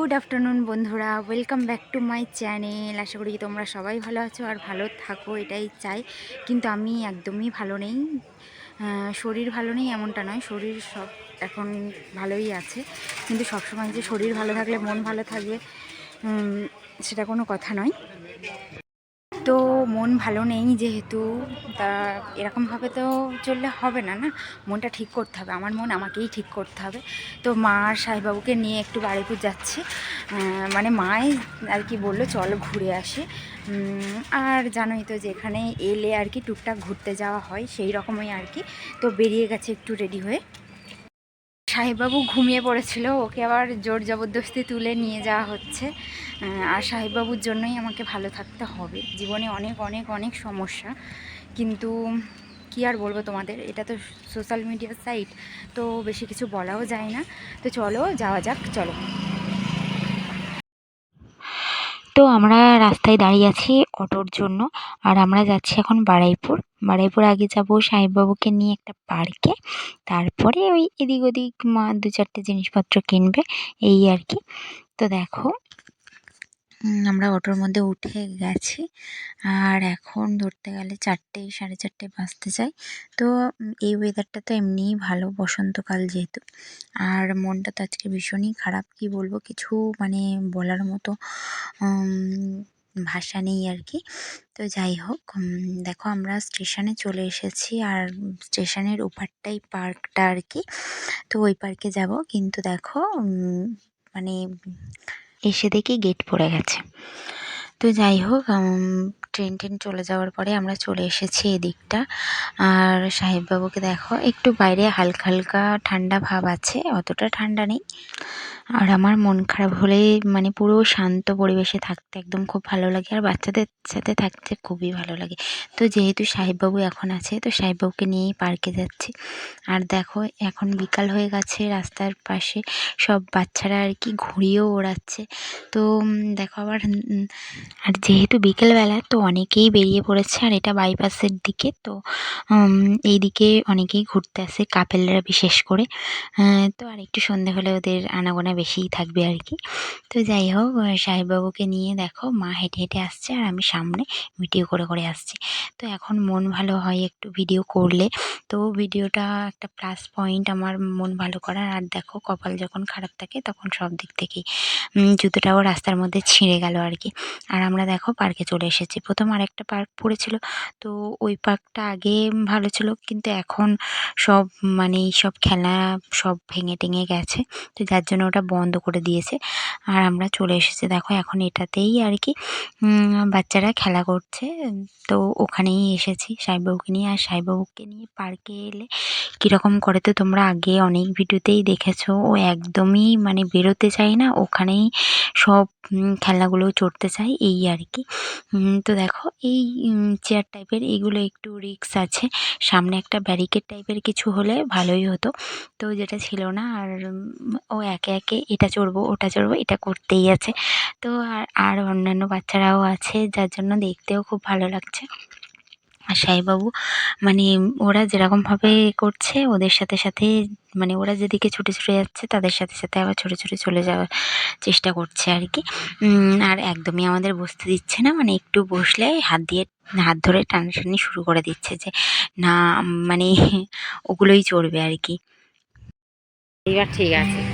Good afternoon বন্ধুরা। Welcome back to my channel আশা করি তোমরা সবাই ভালো আছো আর ভালো থাকো, এটাই চাই। কিন্তু আমি একদমই ভালো নেই। শরীর ভালো নেই এমনটা নয়। শরীর সব এখন ভালোই আছে। কিন্তু সবসময় যে শরীর ভালো থাকলে, মন ভালো থাকবে সেটা কোনো কথা নয়। তো মন ভালো নেই যেহেতু, তা এরকমভাবে তো চললে হবে না না? মনটা ঠিক করতে হবে, আমার মন আমাকেই ঠিক করতে হবে। তো মা আর সাহেবাবুকে নিয়ে একটু বাড়িপুর যাচ্ছি। মানে মাই আর কি বলল, চলো ঘুরে আসি। আর জানোই তো যে এখানে এলে আর কি টুকটাক ঘুরতে যাওয়া হয়, সেই রকমই আর কি। তো বেরিয়ে গেছে একটু রেডি হয়ে। সাহেববাবু ঘুমিয়ে পড়েছিল, ওকে আবার জোর জবরদস্তি তুলে নিয়ে যাওয়া হচ্ছে। আর সাহেববাবুর জন্যই আমাকে ভালো থাকতে হবে। জীবনে অনেক অনেক অনেক সমস্যা। কিন্তু কি আর বলব তোমাদের? এটা তো সোশ্যাল মিডিয়ার সাইট তো বেশি কিছু বলাও যায় না। তো চলো, যাওয়া যাক, চলো। তো আমরা রাস্তায় দাঁড়িয়ে আছি অটোর জন্য, আর আমরা যাচ্ছি এখন বারাইপুর। বারাইপুর আগে যাব সাহেববাবুকে নিয়ে একটা পার্কে। তারপরে ওই এদিক ওদিক মা দু চারটে জিনিসপত্র কিনবে, এই আর কি। তো দেখো আমরা অটোর মধ্যে উঠে গেছি। আর এখন ধরতে গেলে চারটে, সাড়ে চারটে বাজতে চাই তো এই ওয়েদারটা তো এমনিই ভালো বসন্তকাল যেহেতু। আর মনটা তো আজকে ভীষণই খারাপ, কি বলব? কিছু মানে বলার মতো ভাষা নেই আর কি। তো যাই হোক দেখো আমরা স্টেশনে চলে এসেছি। আর স্টেশনের ওপারটাই পার্কটা আর কি। তো ওই পার্কে যাব। কিন্তু দেখো মানে এসে দেখি গেট পড়ে গেছে। তো যাই হোক ট্রেন ট্রেন চলে যাওয়ার পরে আমরা চলে এসেছি এদিকটা। আর সাহেববাবুকে দেখো, একটু বাইরে হালকা হালকা ঠান্ডা ভাব আছে, অতটা ঠান্ডা নেই। আর আমার মন খারাপ হলে মানে পুরো শান্ত পরিবেশে থাকতে একদম খুব ভালো লাগে, আর বাচ্চাদের সাথে থাকতে খুবই ভালো লাগে। তো যেহেতু সাহেববাবু এখন আছে, তো সাহেববাবুকে নিয়েই পার্কে যাচ্ছি। আর দেখো, এখন বিকাল হয়ে গেছে, রাস্তার পাশে সব বাচ্চারা আর কি ঘুরিয়েও ওড়াচ্ছে। তো দেখো আবার আর যেহেতু বিকেলবেলা, তো অনেকেই বেরিয়ে পড়েছে আর এটা বাইপাসের দিকে, তো এই দিকে অনেকেই ঘুরতে আসে কাপেলরা বিশেষ করে। তো আর একটু সন্ধে হলে ওদের আনাগোনা বেশিই থাকবে আর কি। তো যাই হোক সাহেববাবুকে নিয়ে দেখো, মা হেঁটে হেঁটে আসছে আর আমি সামনে ভিডিও করে করে আসছি। তো এখন মন ভালো হয় একটু ভিডিও করলে। তো ভিডিওটা একটা প্লাস পয়েন্ট আমার মন ভালো করার। আর দেখো, কপাল যখন খারাপ থাকে তখন সব দিক থেকেই জুতোটাও রাস্তার মধ্যে ছিঁড়ে গেল আর কি। আর আমরা দেখো পার্কে চলে এসেছি। প্রথম আরেকটা পার্ক পড়েছিল তো ওই পার্কটা আগে ভালো ছিল কিন্তু এখন সব মানে সব খেলা সব ভেঙে টেঙে গেছে তো যার জন্য ওটা বন্ধ করে দিয়েছে। আর আমরা চলে এসেছি দেখো এখন এটাতেই আর কি বাচ্চারা খেলা করছে। তো ওখানেই এসেছি সাইবাবুকে নিয়ে। আর সাইবাবুকে নিয়ে পার্কে এলে কীরকম করে তো তোমরা আগে অনেক ভিডিওতেই দেখেছ ও একদমই মানে বেরোতে চায় না ওখানেই সব উম, খেলনাগুলো চড়তে চায়। এই আর কি তো দেখো, এই চেয়ার টাইপের এইগুলো একটু রিক্স আছে। সামনে একটা ব্যারিকেড টাইপের কিছু হলে ভালোই হতো। তো যেটা ছিল না, আর ও একে একে এটা চড়বো, ওটা চড়বো, এটা করতেই আছে। তো আর আর অন্যান্য বাচ্চারাও আছে, যার জন্য দেখতেও খুব ভালো লাগছে। সাইবাবু মানে ওরা যেরকমভাবে করছে, ওদের সাথে সাথে মানে ওরা যেদিকে ছুটে ছুটে যাচ্ছে, তাদের সাথে সাথে আবার ছুটে ছুটে চলে যাওয়ার চেষ্টা করছে আর কি। আর একদমই আমাদের বসতে দিচ্ছে না মানে একটু বসলে হাত দিয়ে, হাত ধরে টানাটানি শুরু করে দিচ্ছে যে, না মানে ওগুলোই চড়বে আর কি। এবার ঠিক আছে।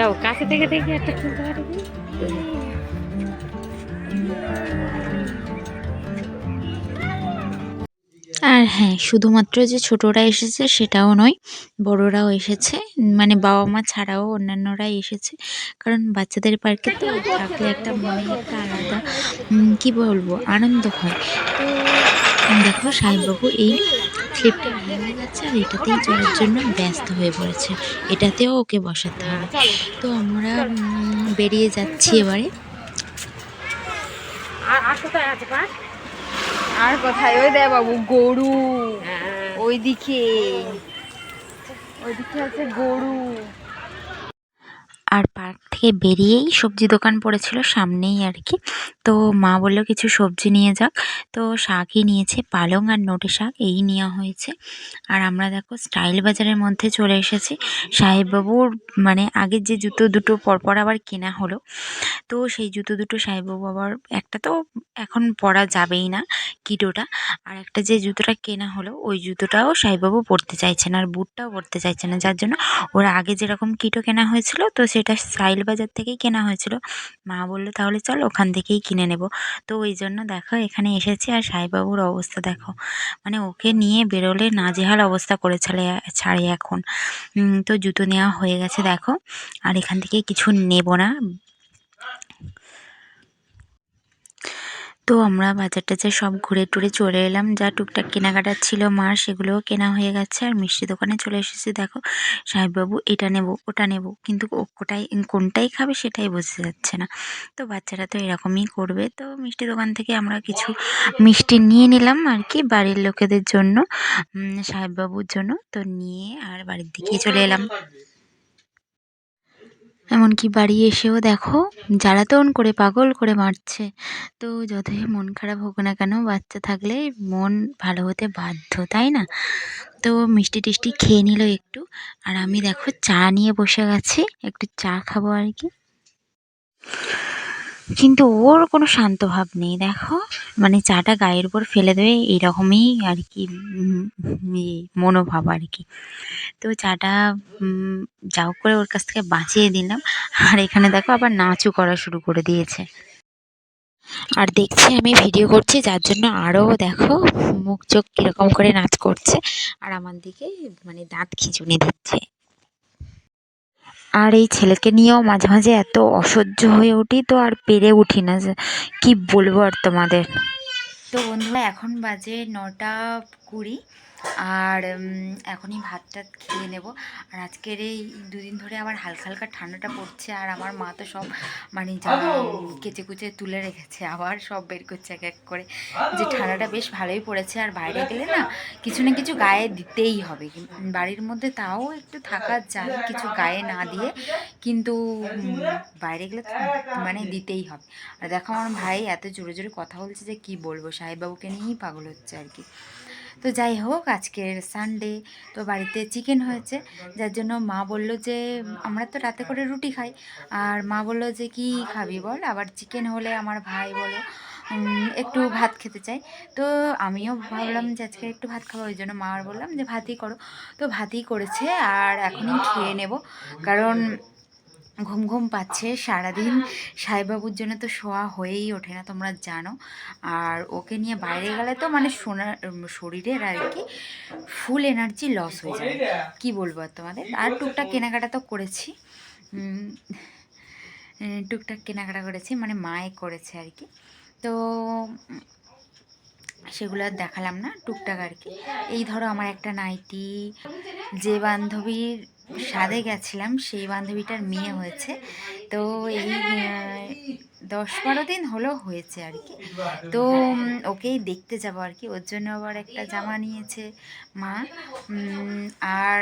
যাও, কাছে থেকে দেখি একটা তুলতে পারি আর হ্যাঁ শুধুমাত্র যে ছোটরা এসেছে সেটাও নয়, বড়রাও এসেছে। মানে বাবা মা ছাড়াও অন্যান্যরা এসেছে। কারণ বাচ্চাদের পার্কে তো থাকলে একটা মনে একটা আলাদা কী বলব, আনন্দ হয়। তো দেখো সাহেববাবু এই স্লিপটা ভেঙে যাচ্ছে আর এটাতেই চড়ার জন্য ব্যস্ত হয়ে পড়েছে। এটাতেও ওকে বসাতে হবে। তো আমরা বেরিয়ে যাচ্ছি এবারে। কোথায় আর কোথায়? ওই দেয় বাবু গরু। হ্যাঁ। ওইদিকে। ওইদিকে আছে গরু। আর পার্ক থেকে বেরিয়েই সবজি দোকান পড়েছিল, সামনেই আর কি। তো মা বলল, কিছু সবজি নিয়ে যাক। তো শাকই নিয়েছে, পালং আর নোটে শাক, এই নেওয়া হয়েছে। আর আমরা দেখো, স্টাইল বাজারের মধ্যে চলে এসেছি। সাহেববাবুর মানে আগের যে জুতো দুটো পরপর আবার কেনা হলো, তো সেই জুতো দুটো সাহেববাবু আবার একটা তো এখন পরা যাবেই না কিটোটা আর একটা যে জুতোটা কেনা হলো, ওই জুতোটাও সাহেববাবু পরতে চাইছেন আর বুটটাও পরতে চাইছে না। যার জন্য ওরা আগে যেরকম কিটো কেনা হয়েছিল, তো সেটা স্টাইল বাজার থেকেই কেনা হয়েছিল। মা বলল, তাহলে চল ওখান থেকেই কিনে নেব। তো ওই জন্য দেখো, এখানে এসেছি আর সাইবাবুর অবস্থা দেখো। মানে ওকে নিয়ে বেরোলে নাজেহাল অবস্থা করে ছাড়ে ছাড়ে এখন। তো জুতো নেওয়া হয়ে গেছে দেখো। আর এখান থেকে কিছু নেব না। তো আমরা বাজার টাজার সব ঘুরে টুরে চলে এলাম, যা টুকটাক কেনাকাটার ছিল মার, সেগুলোও কেনা হয়ে গেছে। আর মিষ্টি দোকানে চলে এসেছি, দেখো। সাহেববাবু, এটা নেব, ওটা নেব। কিন্তু ও কোটাই কোনটাই খাবে সেটাই বুঝতে যাচ্ছে না। তো বাচ্চারা তো এরকমই করবে। তো মিষ্টি দোকান থেকে আমরা কিছু মিষ্টি নিয়ে নিলাম আর কি, বাড়ির লোকেদের জন্য সাহেববাবুর জন্য। তো নিয়ে আর বাড়ির দিকেই চলে এলাম। এমনকি বাড়ি এসেও দেখো জ্বালাতন করে পাগল করে মারছে। তো যতই মন খারাপ হোক না কেন, বাচ্চা থাকলে মন ভালো হতে বাধ্য, তাই না? তো মিষ্টি টিষ্টি খেয়ে নিল একটু। আর আমি দেখো চা নিয়ে বসে গেছি, একটু চা খাব আর কি। কিন্তু ওর কোনো শান্ত ভাব নেই, দেখো। মানে চাটা গায়ের উপর ফেলে দেবে, এইরকমই আর কি মনোভাব আর কি। তো চাটা যা করে ওর কাছ থেকে বাঁচিয়ে দিলাম। আর এখানে দেখো আবার নাচও করা শুরু করে দিয়েছে। আর দেখছি আমি ভিডিও করছি, যার জন্য আরও দেখো মুখ চোখ কীরকম করে নাচ করছে। আর আমার দিকে মানে দাঁত খিচুনি দিচ্ছে। আর এই ছেলেকে নিয়েও মাঝে মাঝে এত অসহ্য হয়ে উঠি তো আর পেরে উঠি না কী বলব আর তোমাদের। তো বন্ধুরা, এখন বাজে নটা কুড়ি। আর এখনই ভাত টাত খেয়ে নেব। আর আজকের এই দুদিন ধরে আবার হালকা হালকা ঠান্ডাটা পড়ছে আর আমার মা তো সব মানে জামা কেচে কুচে তুলে রেখেছে আবার সব বের করছে এক এক করে। যে ঠান্ডাটা বেশ ভালোই পড়েছে আর বাইরে গেলে না কিছু না কিছু গায়ে দিতেই হবে। বাড়ির মধ্যে তাও একটু থাকা যায় কিছু গায়ে না দিয়ে। কিন্তু বাইরে গেলে মানে দিতেই হবে। আর দেখো আমার ভাই এত জোরে জোরে কথা বলছে যে কি বলব সাহেববাবুকে নিয়েই পাগল হচ্ছে আর কি। তো যাই হোক, আজকের সানডে তো বাড়িতে চিকেন হয়েছে। যার জন্য মা বলল যে, আমরা তো রাতে করে রুটি খাই। আর মা বলল যে, কি খাবি বল? আবার চিকেন হলে আমার ভাই বলো একটু ভাত খেতে চাই। তো আমিও ভাবলাম যে, আজকে একটু ভাত খাব। ওই জন্য মা আর বললাম যে, ভাতই করো। তো ভাতই করেছে, আর এখনই খেয়ে নেব। কারণ ঘুম ঘুম পাচ্ছে সারাদিন। সাইবাবুর জন্য তো শোয়া হয়েই ওঠে না তোমরা জানো। আর ওকে নিয়ে বাইরে গেলে তো মানে সোনার শরীরের আর কি ফুল এনার্জি লস হয়ে যায় কি বলব আর তোমাদের? আর টুকটাক কেনাকাটা তো করেছি। টুকটাক কেনাকাটা করেছি মানে মায়ে করেছে আর কি। তো সেগুলো আর দেখালাম না টুকটাক আর কি। এই ধরো আমার একটা নাইটি যে বান্ধবীর সাদে গেছিলাম সেই বান্ধবীটার মেয়ে হয়েছে। তো এই দশ বারো দিন হলো হয়েছে আর কি। তো ওকেই দেখতে যাব আর কি। ওর জন্য আবার একটা জামা নিয়েছে মা। আর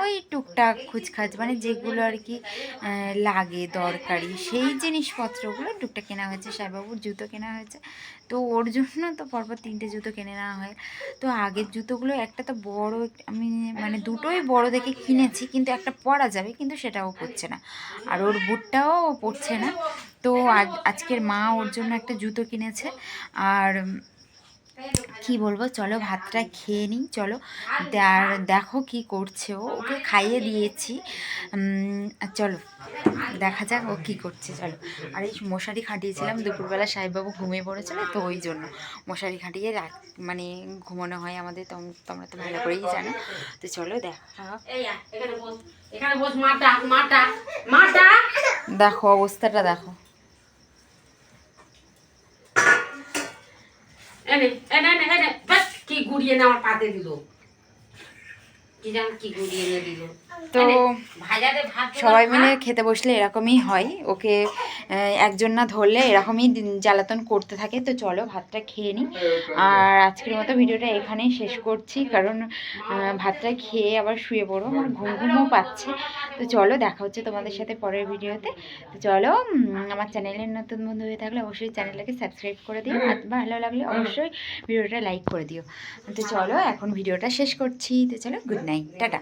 ওই টুকটাক খুচখাচ মানে যেগুলো আর কি লাগে, দরকারি, সেই জিনিসপত্রগুলো টুকটাক কেনা হয়েছে। সাইবাবুর জুতো কেনা হয়েছে। তো ওর জন্য তো পরপর তিনটে জুতো কিনে নেওয়া হয়। তো আগের জুতোগুলো, একটা তো বড় আমি মানে দুটোই বড় দেখে কিনেছি, কিন্তু একটা পরা যাবে, কিন্তু সেটাও পরছে না। আর ওর বুটটাও ও পরছে না। তো আজ আজকের মা ওর জন্য একটা জুতো কিনেছে। আর কি বলব চলো ভাতটা খেয়ে নিই চলো। আর দেখো কি করছে ও ওকে খাইয়ে দিয়েছি। আর চলো দেখা যাক ও কি করছে চলো। আর এই মশারি খাটিয়েছিলাম দুপুরবেলা সাহেববাবু ঘুমিয়ে পড়েছিল তো ওই জন্য। মশারি খাটিয়ে রাত মানে ঘুমানো হয় আমাদের তোম- তোমরা তো ভালো করেই জানো। তো চলো দেখা দেখো অবস্থাটা এখানে বস এখানে বস মার ডাক মার ডাক মার ডাক দেখো অবস্থাটা দেখো এনে এনে এনে এনে কি গুড়িয়ে না পাতে দিল। কি জান কি গুড়িয়ে এনে দিল। তো দিলাম, সবাই মিলে খেতে বসলে এরকমই হয়। ওকে একজন না ধরলে এরকমই জ্বালাতন করতে থাকে। তো চলো ভাতটা খেয়ে নিই। আর আজকের মতো ভিডিওটা এখানেই শেষ করছি। কারণ ভাতটা খেয়ে আবার শুয়ে পড়ব আমার ঘুম ঘুমও পাচ্ছে। তো চলো দেখা হচ্ছে তোমাদের সাথে পরের ভিডিওতে। তো চলো আমার চ্যানেলের নতুন বন্ধু হয়ে থাকলে অবশ্যই চ্যানেলটাকে সাবস্ক্রাইব করে দিও। আর ভালো লাগলে অবশ্যই ভিডিওটা লাইক করে দিও। তো চলো এখন ভিডিওটা শেষ করছি। তো চলো গুড নাইট টাটা।